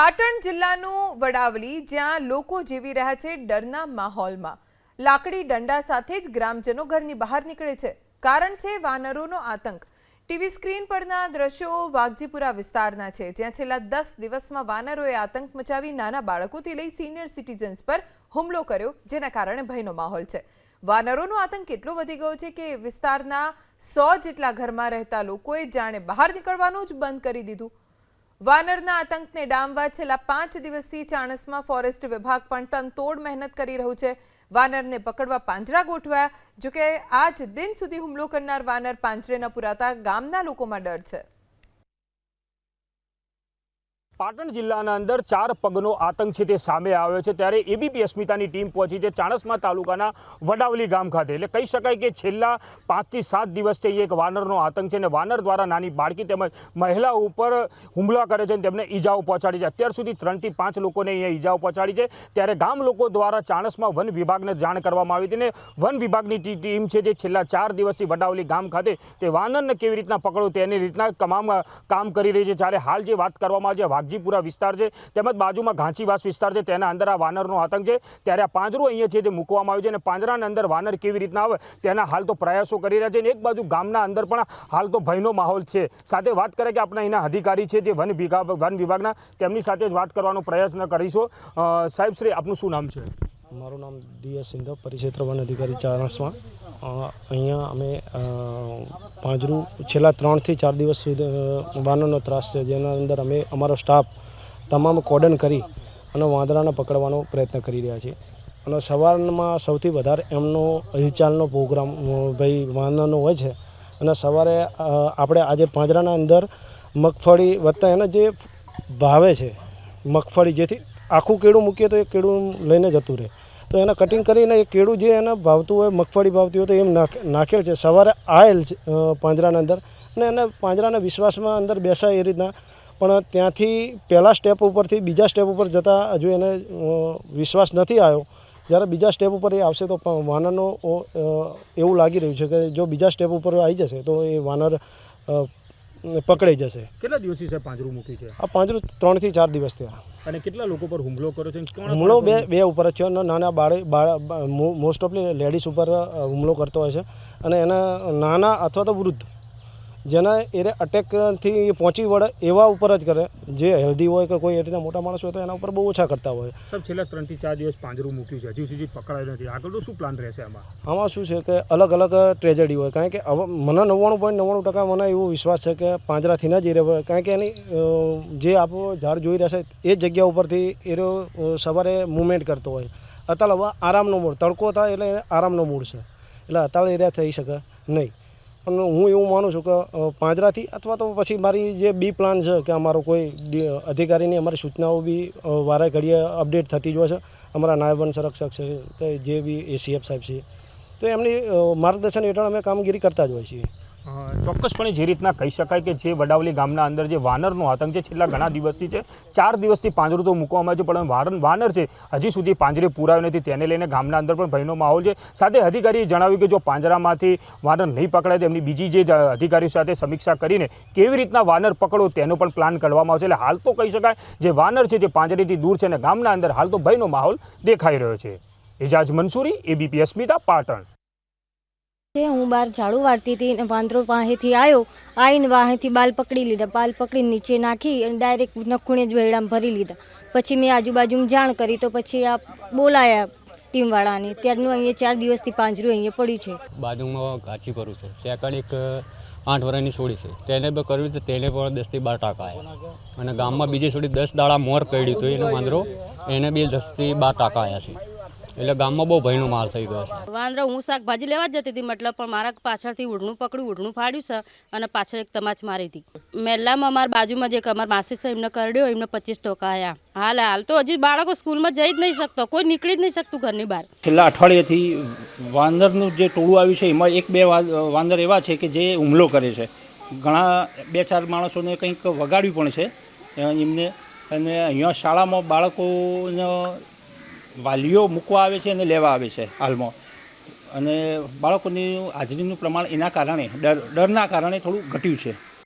પાટણ જિલ્લાનું વડાવલી, જ્યાં લોકો જીવી રહ્યા છે ડરના માહોલમાં. લાકડી દંડા સાથે જ ગ્રામજનો ઘરની બહાર નીકળે છે. કારણ છે વાનરોનો આતંક. ટીવી સ્ક્રીન પરના દ્રશ્યો વાઘજીપુરા વિસ્તારના છે, જ્યાં છેલ્લા દસ દિવસમાં વાનરોએ આતંક મચાવી નાના બાળકોથી લઈ સિનિયર સિટીઝન્સ પર હુમલો કર્યો, જેના કારણે ભયનો માહોલ છે. વાનરોનો આતંક એટલો વધી ગયો છે કે વિસ્તારના સો જેટલા ઘરમાં રહેતા લોકોએ જાણે બહાર નીકળવાનું જ બંધ કરી દીધું. વાનરના આતંકને ડામવા છેલ્લા પાંચ દિવસથી ચાણસમાં ફોરેસ્ટ વિભાગ પણ તનતોડ મહેનત કરી રહ્યું છે. વાનરને પકડવા પાંજરા ગોઠવાયા, જોકે આજ દિન સુધી હુમલો કરનાર વાનર પાંજરે ન પુરાતા ગામના લોકોમાં ડર છે. પાટણ જિલ્લાના અંદર ચાર પગનો આતંક છે તે સામે આવ્યો છે. ત્યારે એબીપી અસ્મિતાની ટીમ પહોંચી છે ચાણસ્મા તાલુકાના વડાવલી ગામ ખાતે. એટલે કહી શકાય કે છેલ્લા પાંચથી સાત દિવસથી એક વાનરનો આતંક છે અને વાનર દ્વારા નાની બાળકી તેમજ મહિલા ઉપર હુમલા કરે છે અને તેમને ઈજાઓ પહોંચાડી છે. અત્યાર સુધી ત્રણથી પાંચ લોકોને અહીંયા ઈજાઓ પહોંચાડી છે. ત્યારે ગામ લોકો દ્વારા ચાણસમાં વન વિભાગને જાણ કરવામાં આવી હતી અને વન વિભાગની ટીમ છે જે છેલ્લા ચાર દિવસથી વડાવલી ગામ ખાતે તે વાનરને કેવી રીતના પકડવું તેની રીતના તમામ કામ કરી રહી છે. જ્યારે હાલ જે વાત કરવામાં આવે છે વાઘજીપુરા વિસ્તાર છે, તેમજ બાજુમાં ઘાંચીવાસ વિસ્તાર છે, તેના અંદર આ વાનરનો આતંક છે. ત્યારે આ પાંજરું અહીંયા છે તે મૂકવામાં આવ્યું છે અને પાંજરાના અંદર વાનર કેવી રીતના આવે, તેના હાલ તો પ્રયાસો કરી રહ્યા છે અને એક બાજુ ગામના અંદર પણ હાલ તો ભયનો માહોલ છે. સાથે વાત કરે કે આપણા અહીંના અધિકારી છે જે વન વિભાગ, વન વિભાગના, તેમની સાથે જ વાત કરવાનો પ્રયત્ન કરીશું. સાહેબ શ્રી, આપનું શું નામ છે? મારું નામ ડી એસ સિંધવ, પરિક્ષેત્ર વન અધિકારી ચાણસમાં. અહીંયા અમે પાંજરું, છેલ્લા ત્રણથી ચાર દિવસ સુધી વાનરનો ત્રાસ છે, જેના અંદર અમે, અમારો સ્ટાફ તમામ કોડન કરી અને વાંદરાને પકડવાનો પ્રયત્ન કરી રહ્યા છીએ. અને સવારમાં સૌથી વધારે એમનો હિલચાલનો પ્રોગ્રામ ભાઈ વાનરનો હોય છે. અને સવારે આપણે આજે પાંજરાના અંદર મગફળી વધતા એને જે ભાવે છે, મગફળી જેથી આખું કેળું મૂકીએ તો એ કેળું લઈને જતું રહે. તો એને કટિંગ કરીને એ કેળું જે એને ભાવતું હોય, મગફળી ભાવતી હોય તો એમ નાખ, નાખેલ છે. સવારે આવેલ છે પાંજરાના અંદર અને એને પાંજરાના વિશ્વાસમાં અંદર બેસાય એ રીતના. પણ ત્યાંથી પહેલાં સ્ટેપ ઉપરથી બીજા સ્ટેપ ઉપર જતાં હજુ એને વિશ્વાસ નથી આવ્યો. જ્યારે બીજા સ્ટેપ ઉપર એ આવશે તો વાનરનો એવું લાગી રહ્યું છે કે જો બીજા સ્ટેપ ઉપર આવી જશે તો એ વાનર પકડાઈ જશે. કેટલા દિવસથી સાહેબ પાંજરું મૂકી છે? આ પાંજરું ત્રણથી ચાર દિવસ થયા. અને કેટલા લોકો પર હુમલો કર્યો છે? હુમલો બે બે ઉપર જ છે. નાના બાળે બાળ મોસ્ટ ઓફલી લેડીઝ ઉપર હુમલો કરતો હોય છે. અને એના નાના અથવા તો વૃદ્ધ જેના એને અટેકથી પહોંચી વળે એવા ઉપર જ કરે. જે હેલ્ધી હોય કે કોઈ એ રીતે મોટા માણસ હોય તો એના ઉપર બહુ ઓછા કરતા હોય. સાહેબ છેલ્લા ત્રણથી ચાર દિવસ પાંજરું મૂક્યું છે. હજુ સુધી પકડાયું નથી. આગળનો શું પ્લાન રહેશે આમાં? આમાં શું છે કે અલગ અલગ ટ્રેજેડી હોય. કારણ કે મને નવ્વાણું પોઈન્ટ નવ્વાણું ટકા મને એવો વિશ્વાસ છે કે પાંજરાથી ન જઈ રહ્યો કારણ કે એની જે આપણો ઝાડ જોઈ રહેશે એ જગ્યા ઉપરથી એ સવારે મુવમેન્ટ કરતો હોય. અત્યારે હવે આરામનો મૂડ. તડકો થાય એટલે એને આરામનો મૂડ છે. એટલે અત્યારે એરિયા થઈ શકે. નહીં. પણ હું એવું માનું છું કે પાંજરાથી અથવા તો પછી મારી જે બી પ્લાન છે કે અમારો કોઈ અધિકારીની અમારી સૂચનાઓ બી વારે ઘડીએ અપડેટ થતી જ હોય છે. અમારા નાયબ વન સંરક્ષક છે, કે જે બી એસીએફ સાહેબ છે. તો એમની માર્ગદર્શન હેઠળ અમે કામગીરી કરતા જ હોઈએ છીએ. ચોક્કસપણે જે રીતના કહી શકાય કે જે વડાવલી ગામના અંદર જે વાનરનો આતંક છે, છેલ્લા ઘણા દિવસથી છે, ચાર દિવસથી પાંજરું તો મૂકવામાં છે, પણ વારન વાનર છે, હજી સુધી પાંજરે પૂરાયો નથી, તેને લઈને ગામના અંદર પણ ભયનો માહોલ છે. સાથે અધિકારીએ જણાવ્યું કે જો પાંજરામાંથી વાનર નહીં પકડાય તો એમની બીજી જ અધિકારીઓ સાથે સમીક્ષા કરીને કેવી રીતના વાનર પકડો તેનો પણ પ્લાન કરવામાં આવશે. એટલે હાલ તો કહી શકાય જે વાનર છે જે પાંજરેથી દૂર છે અને ગામના અંદર હાલ તો ભયનો માહોલ દેખાઈ રહ્યો છે. એજાજ મંસૂરી, એબીપી અસ્મિતા, પાટણ. છે. હું બહાર ઝાડુ વાળતી હતી અને વાંદરો વાહેથી આવ્યો આવીને વાહેથી બાલ પકડી લીધા. બાલ પકડી નીચે નાખી અને ડાયરેક્ટ નખુણે જ વેડામ ભરી લીધા. પછી મેં આજુબાજુમાં જાણ કરી તો પછી આ બોલાયા ટીમવાળાને. ત્યારનું અહીંયા ચાર દિવસથી પાંજરું અહીંયા પડ્યું છે. બાજુમાં કાચી કરું છે. ત્યાં આગળ એક, આઠ વર્ષની છોડી છે. તેને બી કર્યું તો તેને પણ દસથી બાર ટાંકા આવ્યા અને ગામમાં બીજી છોડી દસ દાડા મોર પડ્યું હતું એનો વાંદરો, એને બી દસથી બાર ટાંકા આવ્યા છે. એટલે ગામમાં બહુ ભયનો માલ થઈ ગયો છે. વાંદરા હું શાકભાજી લેવા જ જતી હતી મતલબ પણ મારા પાછળથી ઉડનું પકડ્યું ઉડનું ફાડ્યું છે અને પાછળ એક તમાચ મારી હતી. મહેલામાં અમારા બાજુમાં જે અમારા માસી છે એમને કરડ્યો એમને પચીસ ટકા આવ્યા હાલ હાલ તો હજી બાળકો સ્કૂલમાં જઈ જ નહીં શકતો કોઈ નીકળી જ નહીં શકતું ઘરની બહાર. છેલ્લા અઠવાડિયાથી વાંદરનું જે ટોળું આવ્યું છે એમાં એક બે વાંદર એવા છે કે જે હુમલો કરે છે. ઘણા બે ચાર માણસોને કંઈક વગાડ્યું પણ છે એમને અને અહીંયા શાળામાં બાળકોને વાલીઓ મૂકવા આવે છે અને લેવા આવે છે હાલમાં. અને બાળકોની હાજરીનું પ્રમાણ એના કારણે, ડર, ડરના કારણે થોડું ઘટ્યું છે.